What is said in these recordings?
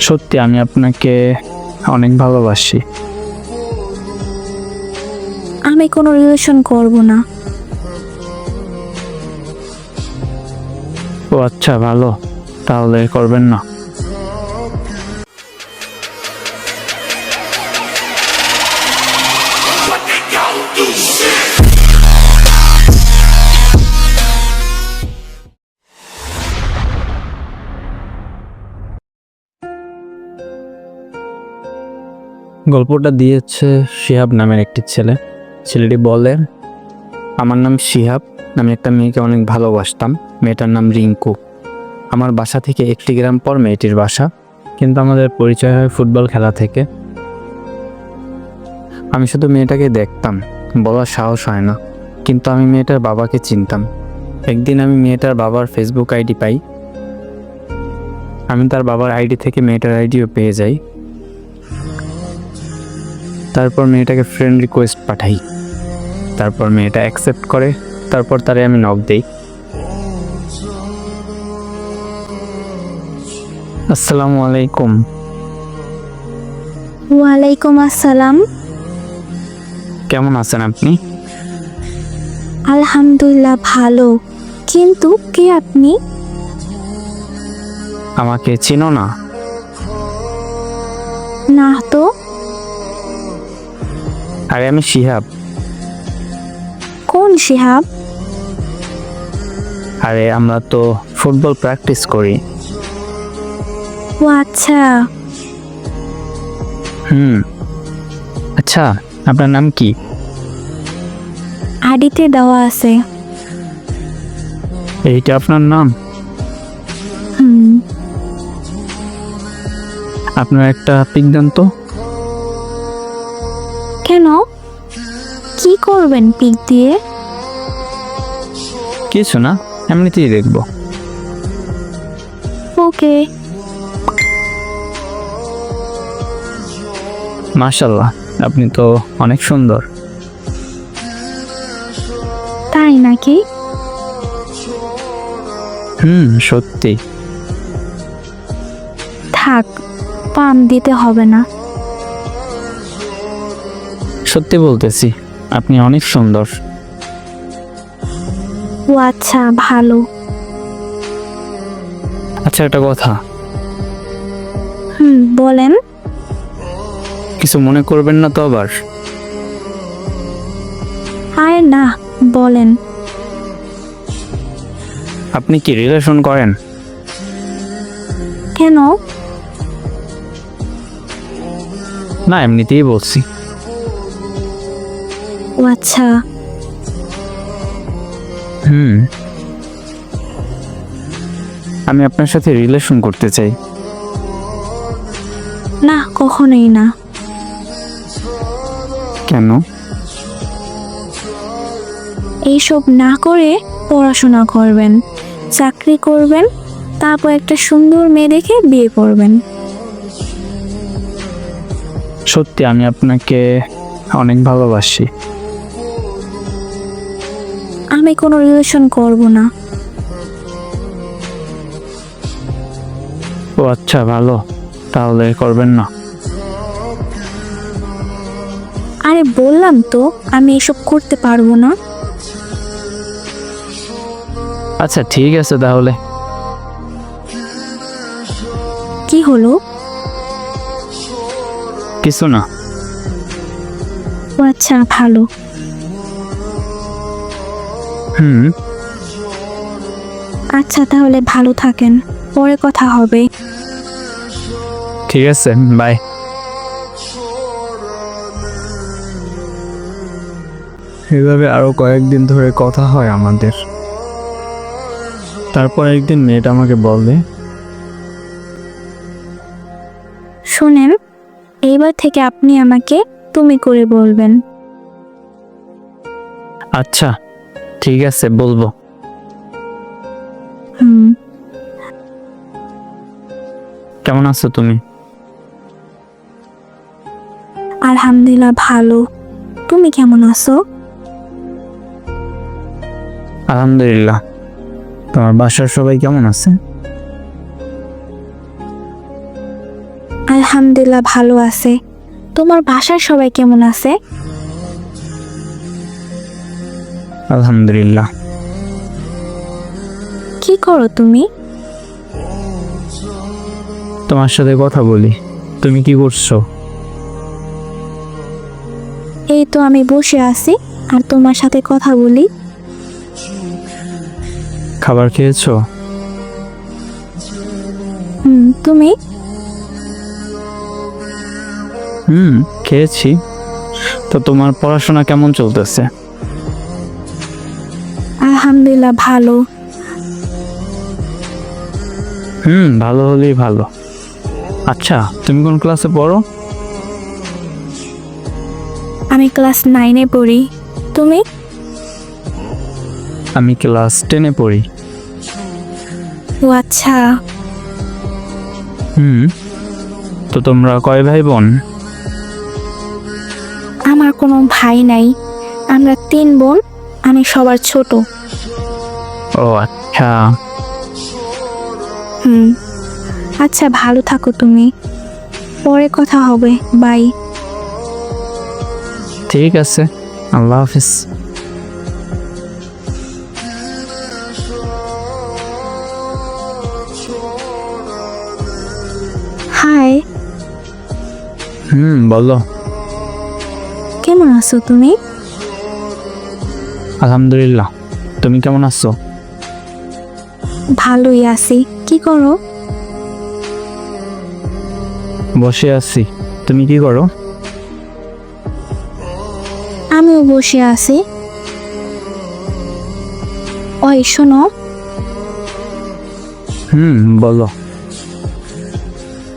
সত্যি আমি আপনাকে অনেক ভালোবাসি। আমি কোনো রিলেশন করব না। ও আচ্ছা ভালো। তাহলে করবেন না। গল্পটা দিয়েছে শিহাব নামের একটি ছেলে। ছেলেটি বলে, আমার নাম শিহাব, আমি একটা মেয়েকে অনেক ভালোবাসতাম। মেয়েটার নাম রিঙ্কু। আমার বাসা থেকে একটি গ্রাম পর মেয়েটির বাসা, কিন্তু আমাদের পরিচয় হয় ফুটবল খেলা থেকে। আমি শুধু মেয়েটাকে দেখতাম, বলার সাহস হয় না। কিন্তু আমি মেয়েটার বাবাকে চিনতাম। একদিন আমি মেয়েটার বাবার ফেসবুক আইডি পাই। আমি তার বাবার আইডি থেকে মেয়েটার আইডিও পেয়ে যাই। তারপর মেয়েটাকে ফ্রেন্ড রিকোয়েস্ট পাঠাই। তারপর মেয়েটা অ্যাকসেপ্ট করে তারপর তারে আমি নক দেই। আসসালামু আলাইকুম। ওয়ালাইকুম আসসালাম। কেমন আছেন আপনি? আলহামদুলিল্লাহ ভালো। কিন্তু কে আপনি? আমাকে চিনো না? না তো। আরে আমি শিহাব। কোন শিহাব? আরে আমরা তো ফুটবল প্র্যাকটিস করি। ও আচ্ছা। হুম। আচ্ছা আপনার নাম কি? আডিতে দেওয়া আছে। এইটা আপনার নাম? হুম। আপনার একটা পিক দেন তো। কেন? কি করবেন পিক দিয়ে? কিছু না এমনিতেই দেখব। ওকে। মাশাল্লাহ আপনি তো অনেক সুন্দর। তাই নাকি? হুম সত্যি। থাক পাম দিতে হবে না। সত্যি বলতেছি আপনি অনেক সুন্দর। ও আচ্ছা ভালো। আচ্ছা একটা কথা। হুম বলেন। কিছু মনে করবেন না তো আবার? আরে না বলেন। আপনি কি রিলেশন করেন? কেন? না এমনিতেই বলছি। ও আচ্ছা। হুম। আমি আপনার সাথে রিলেশন করতে চাই। না কখনোই না। কেন? এইসব না করে পড়াশোনা করবেন চাকরি করবেন তারপর একটা সুন্দর মেয়ে দেখে বিয়ে করবেন। সত্যি আমি আপনাকে অনেক ভালোবাসি। আমি কোনো রিলেশন করব না। ও আচ্ছা ভালো। তাহলে করবেন না। আরে বললাম তো আমি এসব করতে পারব না। আচ্ছা ঠিক আছে তাহলে। কি হলো? কিছু না। ও আচ্ছা ভালো। হুম। আচ্ছা তাহলে ভালো থাকেন। পরে কথা হবে। ঠিক আছে বাই। এভাবে আরও কয়েকদিন ধরে কথা হয় আমাদের। তারপর একদিন মেয়েটা আমাকে বলে। শুনেন এইবার থেকে আপনি আমাকে তুমি করে বলবেন। আচ্ছা। ঠিক আছে বলব। কেমন আছো তুমি? আলহামদুলিল্লাহ ভালো। তুমি কেমন আছো? আলহামদুলিল্লাহ। তোমার বাসার সবাই কেমন আছে? আলহামদুলিল্লাহ ভালো আছে। তোমার বাসার সবাই কেমন আছে? আলহামদুলিল্লাহ। কি করো তুমি? তোমার সাথে কথা বলি। তুমি কি করছ? এই তো আমি বসে আছি আর তোমার সাথে কথা বলি। খাবার খেয়েছো? হুম তুমি? হুম খেয়েছি। তো তোমার পড়াশোনা কেমন চলতেছে? আলহামদুলিল্লাহ ভালো। হুম ভালো হলেই ভালো। আচ্ছা তুমি কোন ক্লাসে পড়ো? আমি ক্লাস নাইনে পড়ি। তুমি? আমি ক্লাস টেনে পড়ি। ও আচ্ছা। হুম তো তোমরা কয় ভাই বোন আমার কোনো ভাই নাই। আমরা তিন বোন আমি সবার ছোট। ও আচ্ছা। হুম। আচ্ছা ভালো থাকো তুমি। পরে কথা হবে। বাই। ঠিক আছে। আল্লাহ হাফিজ। হাই। হুম বলো। কেমন আছো তুমি? আলহামদুলিল্লাহ। তুমি কেমন আছো? ভালোই আছি। কি করো? বসে আছি। তুমি কি করো? আমিও বসে আছি। ওই শোনো। হুম বলো।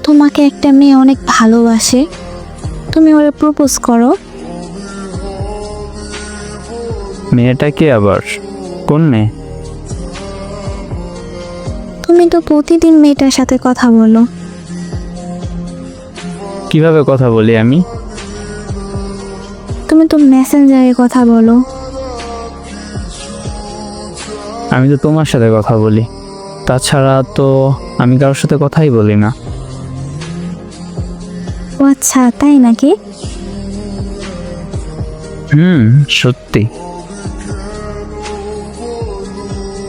তোমাকে একটা মেয়ে অনেক ভালোবাসে। তুমি ওরে প্রপোজ করো। মেয়েটা কে আবার? কোন মেয়ে? তুমি তো প্রতিদিন মেয়েটার সাথে কথা বলো। কীভাবে কথা বলি আমি? তুমি তো মেসেঞ্জারে কথা বলো। আমি তো তোমার সাথে কথা বলি। তাছাড়া তো আমি কারোর সাথে কথাই বলি না। ও আচ্ছা তাই নাকি? হুম সত্যি।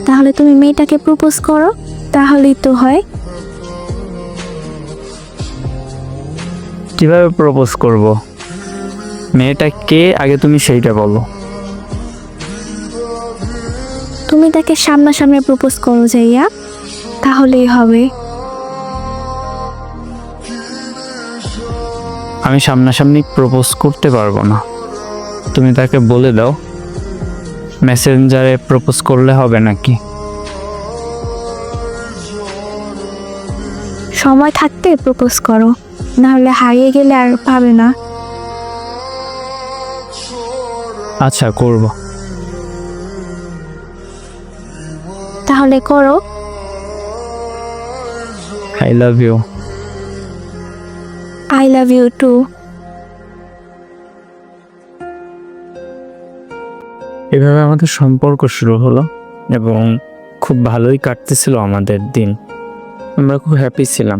তাহলে তুমি মেয়েটাকে প্রপোজ করো। তাহলেই তো হয়। কীভাবে প্রপোজ করব? মেয়েটা কে? আগে তুমি সেইটা বলো। তুমি তাকে সামনাসামনি প্রপোজ করো যাইয়া তাহলেই হবে। আমি সামনাসামনি প্রপোজ করতে পারব না। তুমি তাকে বলে দাও মেসেঞ্জারে প্রপোজ করলে হবে নাকি? সময় থাকতে প্রপোজ করো। নাহলে হারিয়ে গেলে আর পাবে না। আচ্ছা করব। তাহলে করো। I love you I love you too এভাবে আমাদের সম্পর্ক শুরু হলো এবং খুব ভালোই কাটতেছিল আমাদের দিন। আমরা খুব হ্যাপি ছিলাম।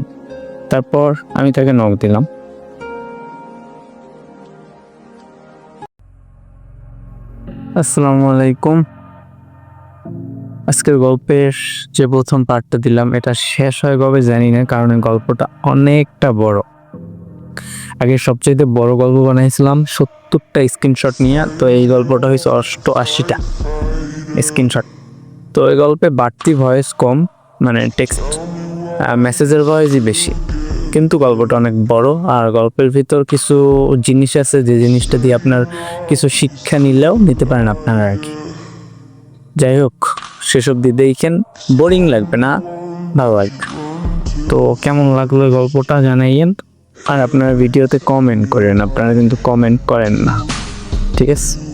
তারপর আমি তাকে নক দিলাম। আসসালামু আলাইকুম। আজকের গল্পের যে প্রথম পার্টটা দিলাম, এটা শেষ হয় কবে জানি না, কারণ গল্পটা অনেকটা বড়। আগে সবচেয়ে বড় গল্প বানাইছিলাম সত্তরটা স্ক্রিনশট নিয়ে, তো এই গল্পটা হয়েছে অষ্ট আশিটা স্ক্রিনশট তো এই গল্পে বাড়তি ভয়েস কম মানে টেক্সট মেসেজের ভয়েসই বেশি। কিন্তু গল্পটা অনেক বড়, আর গল্পের ভিতর কিছু জিনিস আছে, যে জিনিসটা দিয়ে আপনার কিছু শিক্ষা নিলেও নিতে পারেন আপনারা আর কি। যাই হোক সেসব দিয়ে দেখেন বোরিং লাগবে না, ভালো লাগবে। তো কেমন লাগল গল্পটা জানাইয়েন, আর আপনারা ভিডিওতে কমেন্ট করেন, আপনারা কিন্তু কমেন্ট করেন না। ঠিক আছে?